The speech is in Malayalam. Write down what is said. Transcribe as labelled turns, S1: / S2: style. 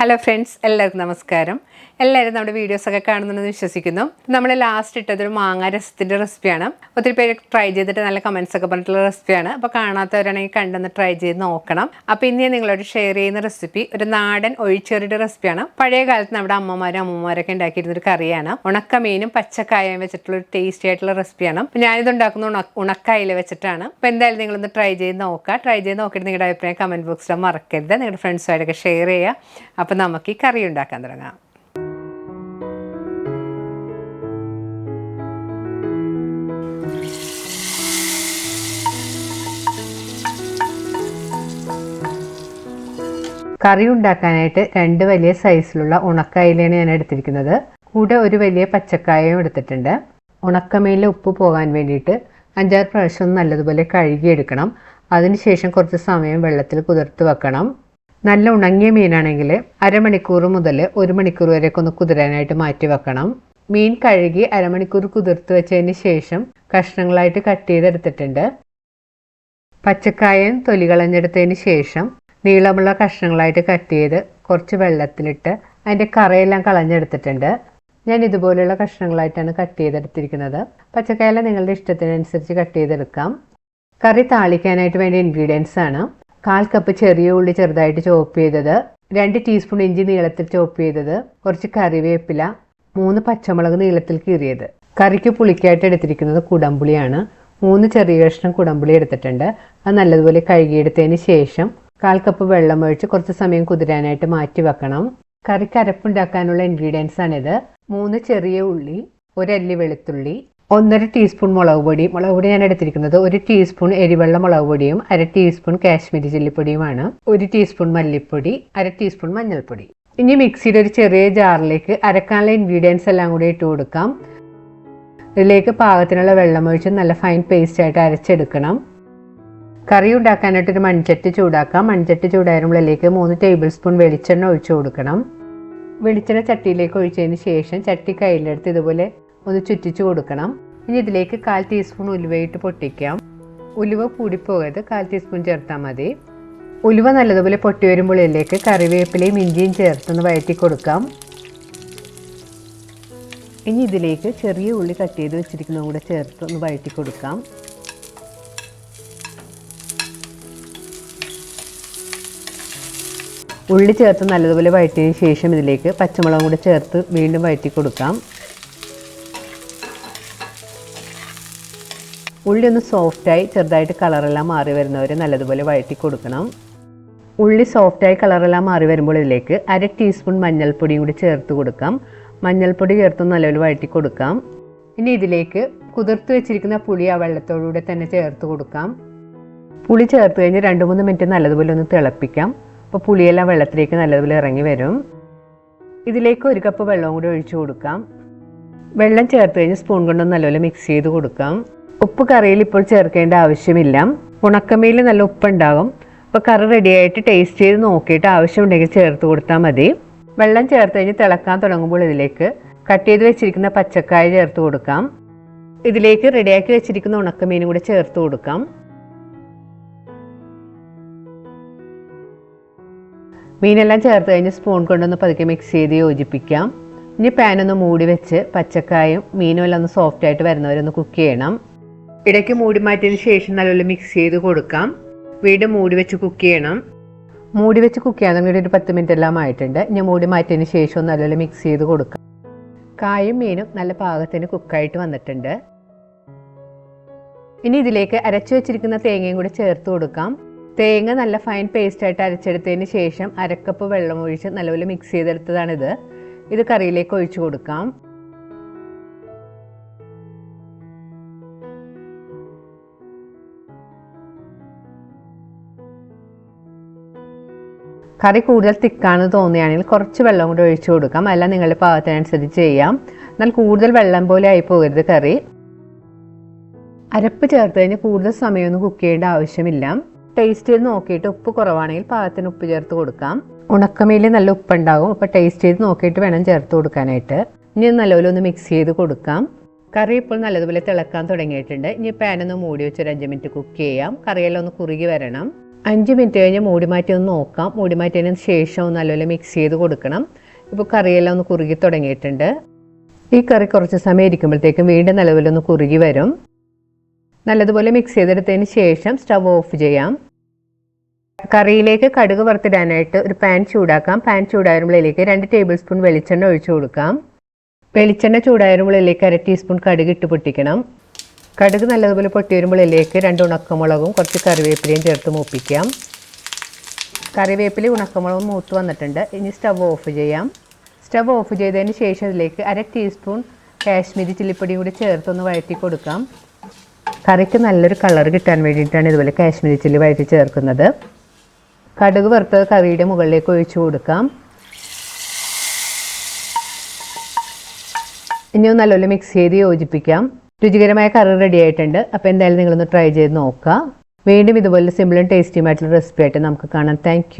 S1: ഹലോ ഫ്രണ്ട്സ് എല്ലാവർക്കും നമസ്കാരം. എല്ലാവരും നമ്മുടെ വീഡിയോസൊക്കെ കാണുന്നുണ്ടെന്ന് വിശ്വസിക്കുന്നു. നമ്മൾ ലാസ്റ്റ് ഇട്ടതൊരു മാങ്ങ രസത്തിന്റെ റെസിപ്പിയാണ് ഒത്തിരി പേര് ട്രൈ ചെയ്തിട്ട് നല്ല കമൻസ് ഒക്കെ പറഞ്ഞിട്ടുള്ള റെസിപ്പിയാണ് അപ്പോൾ കാണാത്തവരാണെങ്കിൽ കണ്ടെന്ന് ട്രൈ ചെയ്ത് നോക്കണം. അപ്പോൾ ഇന്ന് നിങ്ങളോട് ഷെയർ ചെയ്യുന്ന റെസിപ്പി ഒരു നാടൻ ഒഴിച്ചേറിയുടെ റെസിപ്പിയാണ് പഴയ കാലത്ത് നമ്മുടെ അമ്മമാരും അമ്മമാരൊക്കെ ഉണ്ടാക്കിയിരുന്ന ഒരു കറിയാണ്. ഉണക്കമീനും പച്ചക്കായയും വെച്ചിട്ടുള്ള ഒരു ടേസ്റ്റി ആയിട്ടുള്ള റെസിപ്പിയാണ് ഞാനിത് ഉണ്ടാക്കുന്ന ഉണ ഉണക്കായില വെച്ചിട്ടാണ്. അപ്പോൾ എന്തായാലും നിങ്ങളൊന്ന് ട്രൈ ചെയ്ത് നോക്കുക. ട്രൈ ചെയ്ത് നോക്കിയിട്ട് നിങ്ങളുടെ അഭിപ്രായം കമന്റ് ബോക്സിൽ മറക്കരുത്. നിങ്ങളുടെ ഫ്രണ്ട്സുമായിട്ടൊക്കെ ഷെയർ ചെയ്യുക. അപ്പോൾ നമുക്ക് ഈ കറി ഉണ്ടാക്കാൻ തുടങ്ങാം. കറി ഉണ്ടാക്കാനായിട്ട് രണ്ട് വലിയ സൈസിലുള്ള ഉണക്കയിലാണ് ഞാൻ എടുത്തിരിക്കുന്നത്. കൂടെ ഒരു വലിയ പച്ചക്കായയും എടുത്തിട്ടുണ്ട്. ഉണക്കമീനിലെ ഉപ്പ് പോകാൻ വേണ്ടിയിട്ട് അഞ്ചാറ് പ്രാവശ്യം നല്ലതുപോലെ കഴുകിയെടുക്കണം. അതിനുശേഷം കുറച്ച് സമയം വെള്ളത്തിൽ കുതിർത്ത് വെക്കണം. നല്ല ഉണങ്ങിയ മീനാണെങ്കിൽ അരമണിക്കൂർ മുതൽ ഒരു മണിക്കൂർ വരെയൊക്കെ ഒന്ന് കുതിരാനായിട്ട് മാറ്റി വെക്കണം. മീൻ കഴുകി അരമണിക്കൂർ കുതിർത്ത് വെച്ചതിന് ശേഷം കഷ്ണങ്ങളായിട്ട് കട്ട് ചെയ്തെടുത്തിട്ടുണ്ട്. പച്ചക്കായം തൊലി കളഞ്ഞെടുത്തതിന് ശേഷം നീളമുള്ള കഷ്ണങ്ങളായിട്ട് കട്ട് ചെയ്ത് കുറച്ച് വെള്ളത്തിലിട്ട് അതിന്റെ കറയെല്ലാം കളഞ്ഞെടുത്തിട്ടുണ്ട്. ഞാൻ ഇതുപോലെയുള്ള കഷ്ണങ്ങളായിട്ടാണ് കട്ട് ചെയ്തെടുത്തിരിക്കുന്നത്. പച്ചക്കായല നിങ്ങളുടെ ഇഷ്ടത്തിനനുസരിച്ച് കട്ട് ചെയ്തെടുക്കാം. കറി താളിക്കാനായിട്ട് വേണ്ട ഇൻഗ്രീഡിയൻസ് ആണ്. കാൽ കപ്പ് ചെറിയ ഉള്ളി ചെറുതായിട്ട് ചോപ്പ് ചെയ്തത് രണ്ട് ടീസ്പൂൺ ഇഞ്ചി നീളത്തിൽ ചോപ്പ് ചെയ്തത് കുറച്ച് കറിവേപ്പില മൂന്ന് പച്ചമുളക് നീളത്തിൽ കീറിയത്. കറിക്ക് പുളിക്കായിട്ട് എടുത്തിരിക്കുന്നത് കുടംപുളിയാണ്. മൂന്ന് ചെറിയ കഷ്ണം കുടംപുളി എടുത്തിട്ടുണ്ട്. അത് നല്ലതുപോലെ കഴുകിയെടുത്തതിന് ശേഷം കാൽ കപ്പ് വെള്ളം ഒഴിച്ച് കുറച്ച് സമയം കുതിരാനായിട്ട് മാറ്റി വെക്കണം. കറിക്ക് അരപ്പുണ്ടാക്കാനുള്ള ഇൻഗ്രീഡിയൻസ് ആണിത്. മൂന്ന് ചെറിയ ഉള്ളി ഒരല്ലി വെളുത്തുള്ളി ഒന്നര ടീസ്പൂൺ മുളക് പൊടി. മുളക് പൊടി ഞാൻ എടുത്തിരിക്കുന്നത് ഒരു ടീസ്പൂൺ എരിവെള്ള മുളക് പൊടിയും അര ടീസ്പൂൺ കാശ്മീരി ചില്ലിപ്പൊടിയുമാണ് ഒരു ടീസ്പൂൺ മല്ലിപ്പൊടി അര ടീസ്പൂൺ മഞ്ഞൾപ്പൊടി. ഇനി മിക്സിയുടെ ഒരു ചെറിയ ജാറിലേക്ക് അരക്കാനുള്ള ഇൻഗ്രീഡിയൻസ് എല്ലാം കൂടി ഇട്ട് കൊടുക്കാം. ഇതിലേക്ക് പാകത്തിനുള്ള വെള്ളം ഒഴിച്ച് നല്ല ഫൈൻ പേസ്റ്റ് ആയിട്ട് അരച്ചെടുക്കണം. കറി ഉണ്ടാക്കാനായിട്ട് ഒരു മൺചട്ടി ചൂടാക്കാം. മൺചട്ടി ചൂടായിരുമ്പോഴേക്ക് മൂന്ന് ടേബിൾ സ്പൂൺ വെളിച്ചെണ്ണ ഒഴിച്ചു കൊടുക്കണം. വെളിച്ചെണ്ണ ചട്ടിയിലേക്ക് ഒഴിച്ചതിന് ശേഷം ചട്ടി കയ്യിലെടുത്ത് ഇതുപോലെ ഒന്ന് ചുറ്റിച്ചു കൊടുക്കണം. ഇനി ഇതിലേക്ക് കാൽ ടീസ്പൂൺ ഉലുവയിട്ട് പൊട്ടിക്കാം. ഉലുവ കൂടിപ്പോകരുത്. കാൽ ടീസ്പൂൺ ചേർത്താൽ മതി. ഉലുവ നല്ലതുപോലെ പൊട്ടി വരുമ്പോൾ ഇതിലേക്ക് കറിവേപ്പിലയും ഇഞ്ചിയും ചേർത്തൊന്ന് വഴറ്റി കൊടുക്കാം. ഇനി ഇതിലേക്ക് ചെറിയ ഉള്ളി കട്ട് ചെയ്ത് വെച്ചിരിക്കുന്നതും കൂടെ ചേർത്ത് ഒന്ന് വഴറ്റി കൊടുക്കാം. ഉള്ളി ചേർത്ത് നല്ലതുപോലെ വഴറ്റിയതിന് ശേഷം ഇതിലേക്ക് പച്ചമുളകും കൂടെ ചേർത്ത് വീണ്ടും വഴറ്റി കൊടുക്കാം. ഉള്ളി ഒന്ന് സോഫ്റ്റായി ചെറുതായിട്ട് കളറെല്ലാം മാറി വരുന്നവരെ നല്ലതുപോലെ വഴറ്റി കൊടുക്കണം. ഉള്ളി സോഫ്റ്റായി കളറെല്ലാം മാറി വരുമ്പോൾ ഇതിലേക്ക് അര ടീസ്പൂൺ മഞ്ഞൾപ്പൊടിയും കൂടി ചേർത്ത് കൊടുക്കാം. മഞ്ഞൾപ്പൊടി ചേർത്ത് നല്ലപോലെ വഴറ്റി കൊടുക്കാം. ഇനി ഇതിലേക്ക് കുതിർത്ത് വെച്ചിരിക്കുന്ന പുളി ആ വെള്ളത്തോടുകൂടെ തന്നെ ചേർത്ത് കൊടുക്കാം. പുളി ചേർത്ത് കഴിഞ്ഞ് രണ്ട് മൂന്ന് മിനിറ്റ് നല്ലതുപോലെ ഒന്ന് തിളപ്പിക്കാം. അപ്പോൾ പുളിയെല്ലാം വെള്ളത്തിലേക്ക് നല്ലതുപോലെ ഇറങ്ങി വരും. ഇതിലേക്ക് ഒരു കപ്പ് വെള്ളവും കൂടി ഒഴിച്ചു കൊടുക്കാം. വെള്ളം ചേർത്ത് കഴിഞ്ഞ് സ്പൂൺ കൊണ്ടൊന്ന് നല്ലപോലെ മിക്സ് ചെയ്ത് കൊടുക്കാം. ഉപ്പ് കറിയിൽ ഇപ്പോൾ ചേർക്കേണ്ട ആവശ്യമില്ല. ഉണക്കമീൽ നല്ല ഉപ്പുണ്ടാകും. അപ്പോൾ കറി റെഡിയായിട്ട് ടേസ്റ്റ് ചെയ്ത് നോക്കിയിട്ട് ആവശ്യമുണ്ടെങ്കിൽ ചേർത്ത് കൊടുത്താൽ മതി. വെള്ളം ചേർത്ത് കഴിഞ്ഞ് തിളക്കാൻ തുടങ്ങുമ്പോൾ ഇതിലേക്ക് കട്ട് ചെയ്ത് വെച്ചിരിക്കുന്ന പച്ചക്കായ ചേർത്ത് കൊടുക്കാം. ഇതിലേക്ക് റെഡിയാക്കി വെച്ചിരിക്കുന്ന ഉണക്കമീനും കൂടി ചേർത്ത് കൊടുക്കാം. മീനെല്ലാം ചേർത്ത് കഴിഞ്ഞ് സ്പൂൺ കൊണ്ടൊന്ന് പതുക്കെ മിക്സ് ചെയ്ത് യോജിപ്പിക്കാം. ഇനി പാനൊന്ന് മൂടി വെച്ച് പച്ചക്കായും മീനും എല്ലാം ഒന്ന് സോഫ്റ്റ് ആയിട്ട് വരുന്നവരൊന്ന് കുക്ക് ചെയ്യണം. ഇടയ്ക്ക് മൂടി മാറ്റിയതിന് ശേഷം നല്ലപോലെ മിക്സ് ചെയ്ത് കൊടുക്കാം. വീണ്ടും മൂടി വെച്ച് കുക്ക് ചെയ്യണം. മൂടി വെച്ച് കുക്ക് ചെയ്യാൻ തുടങ്ങിയിട്ട് ഒരു പത്ത് മിനിറ്റ് എല്ലാം ആയിട്ടുണ്ട്. ഞാൻ മൂടി മാറ്റിയതിന് ശേഷം നല്ലപോലെ മിക്സ് ചെയ്ത് കൊടുക്കാം. കായും മീനും നല്ല പാകത്തിന് കുക്കായിട്ട് വന്നിട്ടുണ്ട്. ഇനി ഇതിലേക്ക് അരച്ചു വെച്ചിരിക്കുന്ന തേങ്ങയും കൂടി ചേർത്ത് കൊടുക്കാം. തേങ്ങ നല്ല ഫൈൻ പേസ്റ്റ് ആയിട്ട് അരച്ചെടുത്തതിന് ശേഷം അരക്കപ്പ് വെള്ളം ഒഴിച്ച് നല്ലപോലെ മിക്സ് ചെയ്തെടുത്തതാണിത്. ഇത് കറിയിലേക്ക് ഒഴിച്ചു കൊടുക്കാം. കറി കൂടുതൽ തിക്കാണെന്ന് തോന്നുകയാണെങ്കിൽ കുറച്ച് വെള്ളം കൂടി ഒഴിച്ചു കൊടുക്കാം. അല്ല നിങ്ങളുടെ പാകത്തിനനുസരിച്ച് ചെയ്യാം. എന്നാൽ കൂടുതൽ വെള്ളം പോലെ ആയി പോകരുത് കറി. അരപ്പ് ചേർത്ത് കഴിഞ്ഞ് കൂടുതൽ സമയമൊന്നും കുക്ക് ചെയ്യേണ്ട ആവശ്യമില്ല. ടേസ്റ്റ് ചെയ്ത് നോക്കിയിട്ട് ഉപ്പ് കുറവാണെങ്കിൽ പാകത്തിന് ഉപ്പ് ചേർത്ത് കൊടുക്കാം. ഉണക്കമേലിൽ നല്ല ഉപ്പുണ്ടാകും. അപ്പോൾ ടേസ്റ്റ് ചെയ്ത് നോക്കിയിട്ട് വേണം ചേർത്ത് കൊടുക്കാനായിട്ട്. ഇനി നല്ലപോലെ ഒന്ന് മിക്സ് ചെയ്ത് കൊടുക്കാം. കറി ഇപ്പോൾ നല്ലതുപോലെ തിളക്കാൻ തുടങ്ങിയിട്ടുണ്ട്. ഇനി പാനൊന്ന് മൂടി വെച്ച് ഒരു അഞ്ച് മിനിറ്റ് കുക്ക് ചെയ്യാം. കറിയെല്ലാം ഒന്ന് കുറുകി വരണം. അഞ്ച് മിനിറ്റ് കഴിഞ്ഞ് മൂടി മാറ്റി ഒന്ന് നോക്കാം. മൂടി മാറ്റിയതിന് ശേഷം ഒന്ന് നല്ലപോലെ മിക്സ് ചെയ്ത് കൊടുക്കണം. ഇപ്പോൾ കറിയെല്ലാം ഒന്ന് കുറുകി തുടങ്ങിയിട്ടുണ്ട്. ഈ കറി കുറച്ച് സമയം ഇരിക്കുമ്പോഴത്തേക്കും വീണ്ടും നല്ലപോലെ ഒന്ന് കുറുകി വരും. നല്ലതുപോലെ മിക്സ് ചെയ്തെടുത്തതിന് ശേഷം സ്റ്റവ് ഓഫ് ചെയ്യാം. കറിയിലേക്ക് കടുക് വറുത്തിടാനായിട്ട് ഒരു പാൻ ചൂടാക്കാം. പാൻ ചൂടായിരുമ്പോഴേക്ക് രണ്ട് ടേബിൾ സ്പൂൺ വെളിച്ചെണ്ണ ഒഴിച്ചു കൊടുക്കാം. വെളിച്ചെണ്ണ ചൂടായിരുമ്പോഴേക്ക് അര ടീസ്പൂൺ കടുക് ഇട്ട് പൊട്ടിക്കണം. കടുക് നല്ലതുപോലെ പൊട്ടി വരുമ്പോഴേക്ക് രണ്ട് ഉണക്കമുളകും കുറച്ച് കറിവേപ്പിലയും ചേർത്ത് മൂപ്പിക്കാം. കറിവേപ്പില ഉണക്കമുളകും മൂത്ത് വന്നിട്ടുണ്ട്. ഇനി സ്റ്റവ് ഓഫ് ചെയ്യാം. സ്റ്റവ് ഓഫ് ചെയ്തതിന് ശേഷം ഇതിലേക്ക് അര ടീസ്പൂൺ കാശ്മീരി ചില്ലിപ്പൊടിയും കൂടി ചേർത്തൊന്ന് വഴറ്റി കൊടുക്കാം. കറിക്ക് നല്ലൊരു കളർ കിട്ടാൻ വേണ്ടിയിട്ടാണ് ഇതുപോലെ കാശ്മീരി ചില്ലി വഴറ്റി ചേർക്കുന്നത്. കടുക് വറുത്തത് കറിയുടെ മുകളിലേക്ക് ഒഴിച്ചു കൊടുക്കാം. ഇനി നല്ലപോലെ മിക്സ് ചെയ്ത് യോജിപ്പിക്കാം. രുചികരമായ കറി റെഡി ആയിട്ടുണ്ട്. അപ്പോൾ എന്തായാലും നിങ്ങളൊന്ന് ട്രൈ ചെയ്ത് നോക്കുക. വീണ്ടും ഇതുപോലെ സിമ്പിളും ടേസ്റ്റിയുമായിട്ടുള്ള റെസിപ്പി ആയിട്ട് നമുക്ക് കാണാം. താങ്ക്